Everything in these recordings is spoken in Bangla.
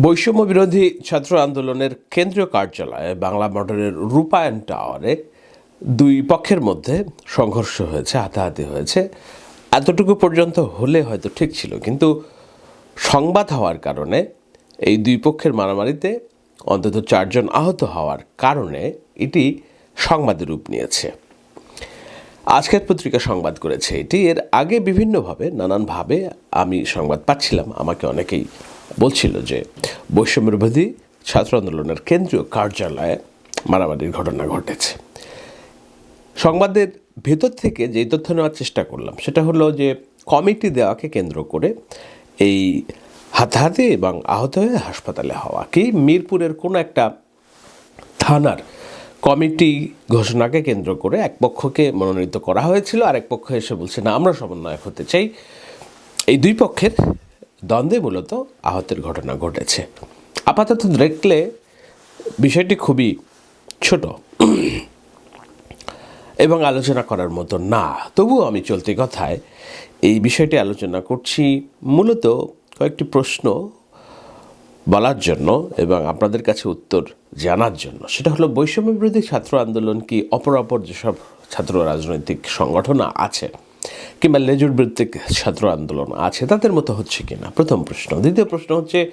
বৈষম্য বিরোধী ছাত্র আন্দোলনের কেন্দ্রীয় কার্যালয়ে বাংলা মডেলের রূপায়ণ টাওয়ারে দুই পক্ষের মধ্যে সংঘর্ষ হয়েছে, হাতাহাতি হয়েছে। এতটুকু পর্যন্ত হলে হয়তো ঠিক ছিল, কিন্তু সংবাদ হওয়ার কারণে এই দুই পক্ষের মারামারিতে অন্তত চারজন আহত হওয়ার কারণে এটি সংবাদের রূপ নিয়েছে। আজকের পত্রিকা সংবাদ করেছে এটি। এর আগে বিভিন্নভাবে, নানানভাবে আমি সংবাদ পাচ্ছিলাম। আমাকে অনেকেই বলছিল যে বৈষম্যবিরোধী ছাত্র আন্দোলনের কেন্দ্রীয় কার্যালয়ে মারামারির ঘটনা ঘটেছে। সংবাদের ভেতর থেকে যেই তথ্য নেওয়ার চেষ্টা করলাম, সেটা হলো যে কমিটি দেওয়াকে কেন্দ্র করে এই হাতাহাতি এবং আহত হয়ে হাসপাতালে হওয়া কি মিরপুরের কোনো একটা থানার কমিটি ঘোষণাকে কেন্দ্র করে এক পক্ষকে মনোনীত করা হয়েছিল। আর এক পক্ষ এসে বলছে, না, আমরা সমন্বয়ক হতে চাই। এই দুই পক্ষের দ্বন্দ্বে মূলত আহতের ঘটনা ঘটেছে। আপাতত দেখলে বিষয়টি খুবই ছোট এবং আলোচনা করার মতো না। তবুও আমি চলতি কথায় এই বিষয়টি আলোচনা করছি মূলত কয়েকটি প্রশ্ন বলার জন্য এবং আপনাদের কাছে উত্তর জানার জন্য। সেটা হলো বৈষম্য বিরোধী ছাত্র আন্দোলন কি অপর অপর যেসব ছাত্র রাজনৈতিক সংগঠন আছে? কিংবা লেজুর ভিত্তিক ছাত্র আন্দোলন আছে, তাদের মতো হচ্ছে কিনা? প্রথম প্রশ্ন। দ্বিতীয় প্রশ্ন হচ্ছে,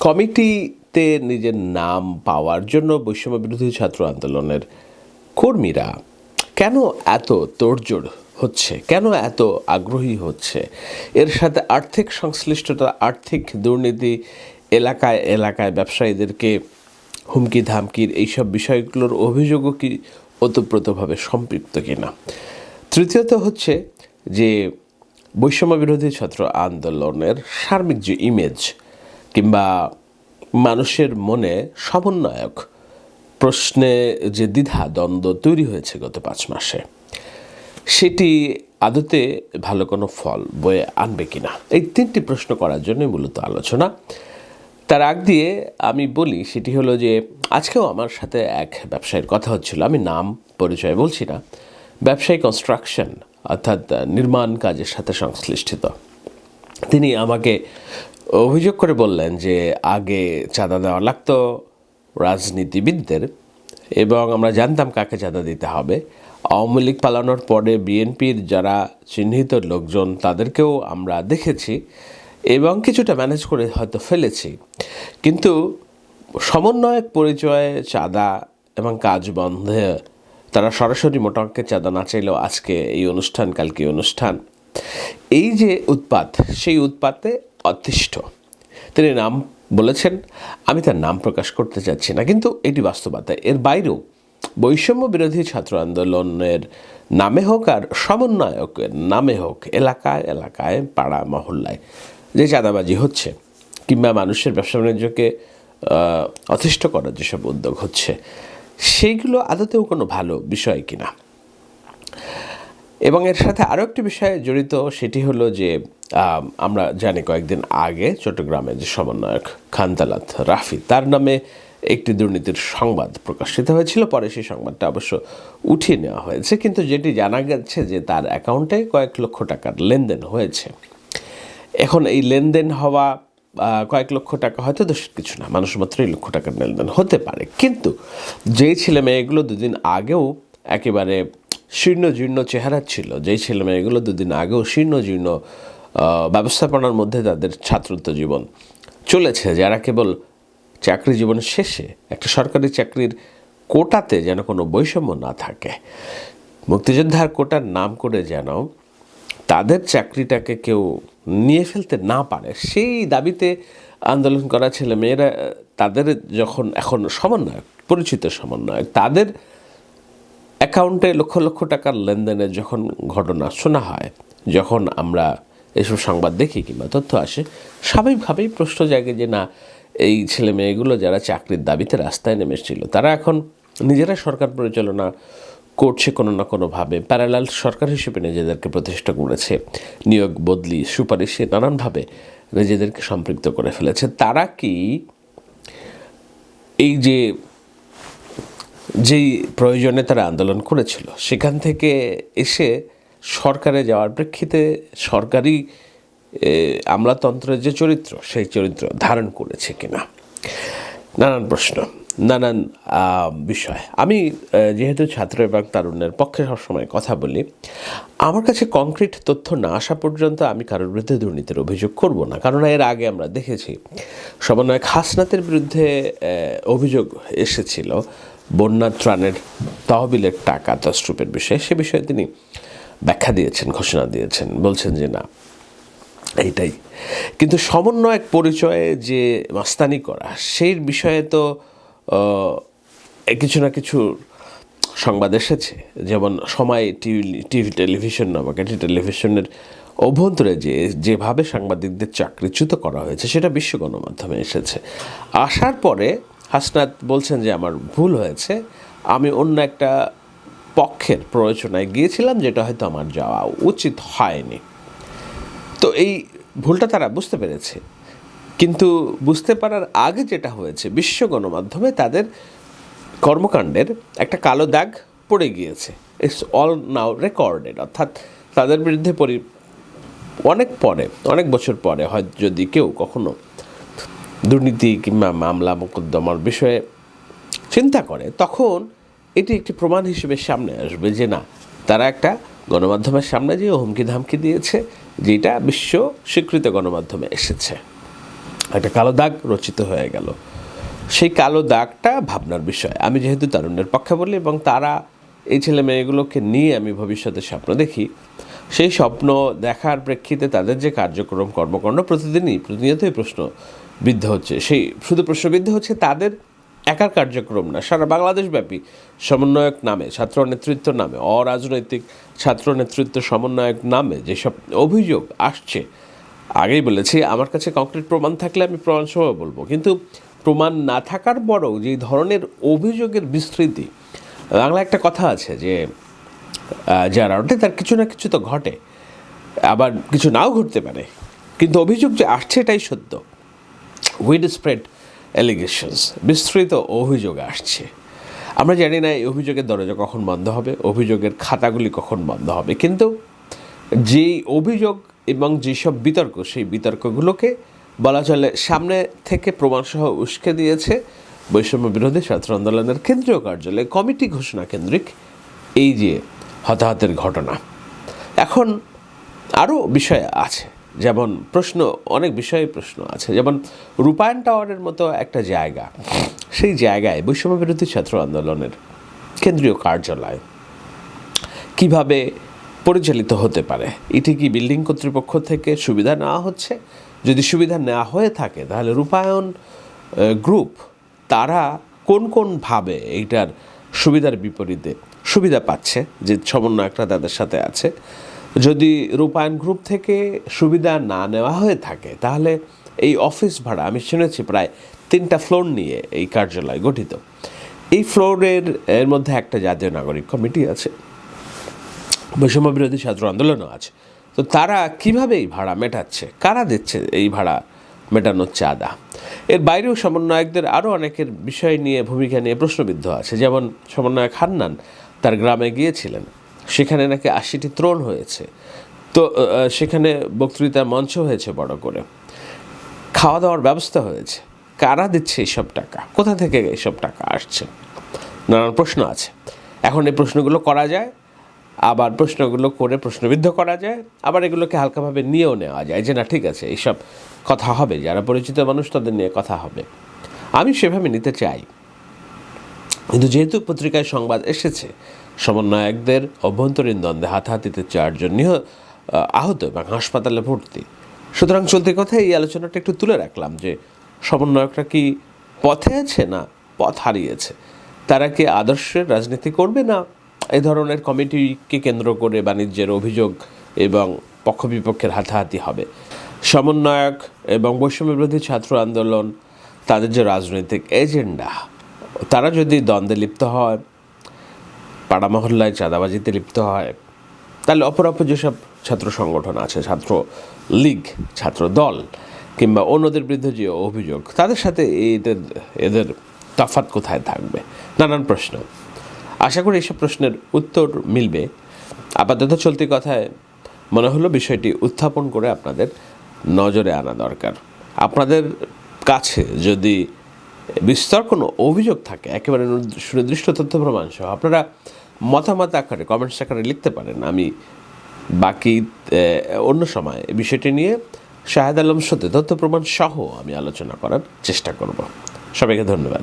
কমিটিতে নিজের নাম পাওয়ার জন্য বৈষম্য বিরোধী ছাত্র আন্দোলনের কর্মীরা কেন এত তোড়জোড় হচ্ছে? কেন এত আগ্রহী হচ্ছে? এর সাথে আর্থিক সংশ্লিষ্টতা, আর্থিক দুর্নীতি, এলাকায় এলাকায় ব্যবসায়ীদেরকে হুমকি ধামকির এইসব বিষয়গুলোর অভিযোগও কি ওতপ্রোতভাবে সম্পৃক্ত কিনা? তৃতীয়ত হচ্ছে যে বৈষম্য বিরোধী ছাত্র আন্দোলনের সার্বিক যে ইমেজ কিংবা মানুষের মনে সমন্বয়ক প্রশ্নে যে দ্বিধা, দ্বন্দ্ব তৈরি হয়েছে গত পাঁচ মাসে, সেটি আদতে ভালো কোনো ফল বয়ে আনবে কিনা? এই তিনটি প্রশ্ন করার জন্য মূলত আলোচনা। তার আগ দিয়ে আমি বলি, সেটি হলো যে আজকেও আমার সাথে এক ব্যবসায়ীর কথা হচ্ছিল। আমি নাম, পরিচয় বলছি না। ব্যবসায়ী কনস্ট্রাকশন অর্থাৎ নির্মাণ কাজের সাথে সংশ্লিষ্ট। তিনি আমাকে অভিযোগ করে বললেন যে, আগে চাঁদা দেওয়া লাগতো রাজনীতিবিদদের এবং আমরা জানতাম কাকে চাঁদা দিতে হবে। আওয়ামী লীগ পালানোর পরে বিএনপির যারা চিহ্নিত লোকজন, তাদেরকেও আমরা দেখেছি এবং কিছুটা ম্যানেজ করে হয়তো ফেলেছি। কিন্তু সমন্বয়ক পরিচয়ে চাঁদা এবং কাজ বন্ধে তারা সরাসরি মোটা অঙ্কের চাঁদা না চাইলেও আজকে এই অনুষ্ঠান, কালকে অনুষ্ঠান। এই যে উৎপাত, সেই উৎপাতে অতিষ্ঠ। তিনি নাম বলেছেন, আমি তার নাম প্রকাশ করতে চাচ্ছি না, কিন্তু এটি বাস্তবতা। এর বাইরেও বৈষম্য বিরোধী ছাত্র আন্দোলনের নামে হোক আর সমন্বয়কের নামে হোক, এলাকায় এলাকায়, পাড়া, মহল্লায় যে চাঁদাবাজি হচ্ছে, কিংবা মানুষের ব্যবসা বাণিজ্যকে অতিষ্ঠ করার যেসব উদ্যোগ হচ্ছে সেইগুলো আদতেও কোনো ভালো বিষয় কিনা? এবং এর সাথে আরও একটি বিষয়ে জড়িত সেটি হলো যে আমরা জানি কয়েকদিন আগে চট্টগ্রামে যে সমন্বয়ক খানতালাত রাফি, তার নামে একটি দুর্নীতির সংবাদ প্রকাশিত হয়েছিল। পরে সেই সংবাদটা অবশ্য উঠিয়ে নেওয়া হয়েছে, কিন্তু যেটি জানা গেছে যে তার অ্যাকাউন্টে কয়েক লক্ষ টাকার লেনদেন হয়েছে। এখন এই লেনদেন হওয়া কয়েক লক্ষ টাকা, হয়তো দোষের কিছু না মানুষ মাত্রই লক্ষ টাকার লেনদেন হতে পারে। কিন্তু যেই ছেলে মেয়েগুলো দুদিন আগেও একেবারে শীর্ণ জীর্ণ চেহারা ছিল, যেই ছেলে মেয়েগুলো দুদিন আগেও শীর্ণ জীর্ণ ব্যবস্থাপনার মধ্যে তাদের ছাত্রত্ব জীবন চলেছে, যারা কেবল চাকরি জীবন শেষে, একটা সরকারি চাকরির কোটাতে যেন কোনো বৈষম্য না থাকে। মুক্তিযোদ্ধার কোটার নাম করে যেন তাদের চাকরিটাকে কেউ নিয়ে ফেলতে না পারে। সেই দাবিতে আন্দোলন করা ছেলে মেয়েরা, তাদের যখন এখন সমন্বয়ক, পরিচিত সমন্বয়ক, তাদের অ্যাকাউন্টে লক্ষ লক্ষ টাকার লেনদেনের যখন ঘটনা শোনা হয়, যখন আমরা এসব সংবাদ দেখি কিংবা তথ্য আসে, স্বাভাবিকভাবেই প্রশ্ন জাগে যে, না, এই ছেলে মেয়েগুলো যারা চাকরির দাবিতে রাস্তায় নেমেছিল তারা এখন নিজেরা সরকার পরিচালনা করছে কোনো না কোনোভাবে। প্যারালাল সরকার হিসেবে নিজেদেরকে প্রতিষ্ঠা করেছে। নিয়োগ বদলি সুপারিশে নানানভাবে নিজেদেরকে সম্পৃক্ত করে ফেলেছে। তারা কি এই যে, যেই প্রয়োজনে তারা আন্দোলন করেছিল, সেখান থেকে এসে সরকারে যাওয়ার প্রেক্ষিতে সরকারি আমলাতন্ত্রের যে চরিত্র, সেই চরিত্র ধারণ করেছে কিনা? নানান প্রশ্ন। নানান বিষয়। আমি যেহেতু ছাত্র এবং তারুণ্যের পক্ষে সবসময় কথা বলি, আমার কাছে কংক্রিট তথ্য না আসা পর্যন্ত আমি কারোর বিরুদ্ধে দুর্নীতির অভিযোগ করব না। কারণ এর আগে আমরা দেখেছি, সমন্বয়ক হাসনাতের বিরুদ্ধে অভিযোগ এসেছিল, বন্যা ত্রাণের তহবিলের টাকা তস্রূপের বিষয়ে। সে বিষয়ে তিনি ব্যাখ্যা দিয়েছেন, ঘোষণা দিয়েছেন, বলছেন যে না, এইটাই। কিন্তু সমন্বয়ক পরিচয়ে যে মাস্তানি করা, সেই বিষয়ে তো কিছু না কিছু সংবাদ এসেছে। যেমন সময় টিভি টিভি টেলিভিশন নামক একটি টেলিভিশনের অভ্যন্তরে যে, যেভাবে সাংবাদিকদের চাকরিচ্যুত করা হয়েছে, সেটা বিশ্ব গণমাধ্যমে এসেছে। আসার পরে হাসনাত বলছেন যে, আমার ভুল হয়েছে। আমি অন্য একটা পক্ষের প্ররোচনায় গিয়েছিলাম, যেটা হয়তো আমার যাওয়া উচিত হয়নি। তো এই ভুলটা তারা বুঝতে পেরেছে। কিন্তু বুঝতে পারার আগে যেটা হয়েছে, বিশ্ব গণমাধ্যমে তাদের কর্মকাণ্ডের একটা কালো দাগ পড়ে গিয়েছে। ইটস অল নাও রেকর্ডেড অর্থাৎ তাদের বিরুদ্ধে পরি, অনেক পরে, অনেক বছর পরে, হয় যদি কেউ কখনো দুর্নীতি কিংবা মামলা, মোকদ্দমার বিষয়ে চিন্তা করে, তখন এটি একটি প্রমাণ হিসেবে সামনে আসবে যে না, তারা একটা গণমাধ্যমের সামনে যে হুমকি ধামকি দিয়েছে, যেটা বিশ্ব স্বীকৃত গণমাধ্যমে এসেছে। একটা কালো দাগ রচিত হয়ে গেল। সেই কালো দাগটা ভাবনার বিষয়। আমি যেহেতু তারুণ্যের পক্ষে বলি এবং তারা এই ছেলে মেয়েগুলোকে নিয়ে আমি ভবিষ্যতে স্বপ্ন দেখি, সেই স্বপ্ন দেখার প্রেক্ষিতে তাদের যে কার্যক্রম, কর্মকাণ্ড প্রতিদিনই, প্রতিনিয়তই প্রশ্ন বিদ্ধ হচ্ছে। সেই শুধু প্রশ্নবিদ্ধ হচ্ছে তাদের একার কার্যক্রম না, সারা বাংলাদেশব্যাপী সমন্বয়ক নামে, ছাত্র নেতৃত্ব নামে, অরাজনৈতিক ছাত্র নেতৃত্ব সমন্বয়ক নামে যেসব অভিযোগ আসছে আগেই বলেছি, আমার কাছে কংক্রিট প্রমাণ থাকলে আমি প্রমাণ সহ বলব। কিন্তু প্রমাণ না থাকার পরেও যে ধরনের অভিযোগের বিস্তৃতি বাংলা একটা কথা আছে যে যার অর্থে তার কিছু না কিছু তো ঘটে, আবার কিছু নাও ঘটতে পারে। কিন্তু অভিযোগ যে আসছে এটাই সত্য। উইড স্প্রেড অ্যালিগেশনস বিস্তৃত অভিযোগ আসছে। আমরা জানি না এই অভিযোগের দরজা কখন বন্ধ হবে, অভিযোগের খাতাগুলি কখন বন্ধ হবে, কিন্তু যেই অভিযোগ এবং যেসব বিতর্ক, সেই বিতর্কগুলোকে বলা চলে। সামনে থেকে প্রমাণসহ উস্কে দিয়েছে বৈষম্য বিরোধী ছাত্র আন্দোলনের কেন্দ্রীয় কার্যালয়ে কমিটি ঘোষণা কেন্দ্রিক এই যে হতাহতের ঘটনা। এখন আরও বিষয় আছে, যেমন প্রশ্ন, অনেক বিষয়ে প্রশ্ন আছে। যেমন রূপায়ণ টাওয়ারের মতো একটা জায়গা, সেই জায়গায় বৈষম্য বিরোধী ছাত্র আন্দোলনের কেন্দ্রীয় কার্যালয় কীভাবে পরিচালিত হতে পারে। এটি কি বিল্ডিং কর্তৃপক্ষ থেকে সুবিধা নেওয়া হচ্ছে? যদি সুবিধা নেওয়া হয়ে থাকে, তাহলে রূপায়ণ গ্রুপ তারা কোন কোন ভাবে এইটার সুবিধার বিপরীতে সুবিধা পাচ্ছে? যে সমন্বয়করা তাদের সাথে আছে। যদি রূপায়ণ গ্রুপ থেকে সুবিধা না নেওয়া হয়ে থাকে, তাহলে এই অফিস ভাড়া, আমি শুনেছি প্রায় তিনটা ফ্লোর নিয়ে এই কার্যালয় গঠিত। এই ফ্লোরের এর মধ্যে একটা জাতীয় নাগরিক কমিটি আছে। বৈষম্য বিরোধী ছাত্র আন্দোলনও আছে। তো তারা কীভাবে এই ভাড়া মেটাচ্ছে? কারা দিচ্ছে এই ভাড়া মেটানোর চাঁদা? এর বাইরেও সমন্বয়কদের আরও অনেকের বিষয় নিয়ে, ভূমিকা নিয়ে প্রশ্নবিদ্ধ আছে। যেমন সমন্বয়ক হান্নান তার গ্রামে গিয়েছিলেন। সেখানে নাকি আশিটি ত্রণ হয়েছে। তো সেখানে বক্তৃতা মঞ্চ হয়েছে বড় করে। খাওয়া দাওয়ার ব্যবস্থা হয়েছে। কারা দিচ্ছে এইসব টাকা? কোথা থেকে এইসব টাকা আসছে? নানান প্রশ্ন আছে। এখন এই প্রশ্নগুলো করা যায়। আবার প্রশ্নগুলো করে প্রশ্নবিদ্ধ করা যায় আবার এগুলোকে হালকাভাবে নিয়েও নেওয়া যায় যে না ঠিক আছে এইসব কথা হবে যারা পরিচিত মানুষ তাদের নিয়ে কথা হবে। আমি সেভাবে নিতে চাই। কিন্তু যেহেতু পত্রিকায় সংবাদ এসেছে সমন্বয়কদের অভ্যন্তরীণ দ্বন্দ্বে হাতাহাতিতে চারজন নিহ আহ, আহত এবং হাসপাতালে ভর্তি। সুতরাং চলতি কথা এই আলোচনাটা একটু তুলে রাখলাম যে সমন্বয়করা কি পথে আছে না পথ হারিয়েছে? তারা কি আদর্শের রাজনীতি করবে না এই ধরনের কমিটিকে কেন্দ্র করে বাণিজ্যের অভিযোগ এবং পক্ষ বিপক্ষের হাতাহাতি হবে। সমন্বয়ক এবং বৈষম্য বিরোধী ছাত্র আন্দোলন, তাদের যে রাজনৈতিক এজেন্ডা, তারা যদি দ্বন্দ্বে লিপ্ত হয়, পাড়া মহল্লায় চাঁদাবাজিতে লিপ্ত হয়, তাহলে অপরাপর যেসব ছাত্র সংগঠন আছে, ছাত্র লীগ, ছাত্র দল, কিংবা অন্যদের বিরুদ্ধে যে অভিযোগ, তাদের সাথে এদের এদের তফাৎ কোথায় থাকবে? নানান প্রশ্ন। আশা করি এইসব প্রশ্নের উত্তর মিলবে। আপাতত চলতি কথায় মনে হলো বিষয়টি উত্থাপন করে আপনাদের নজরে আনা দরকার। আপনাদের কাছে যদি বিস্তর কোনো অভিযোগ থাকে, একেবারে সুনির্দিষ্ট তথ্য প্রমাণ সহ, আপনারা মতামত আকারে কমেন্টস আকারে লিখতে পারেন। আমি বাকি অন্য সময় বিষয়টি নিয়ে শাহেদ আলম সাথে তথ্য প্রমাণ সহ আমি আলোচনা করার চেষ্টা করব। সবাইকে ধন্যবাদ।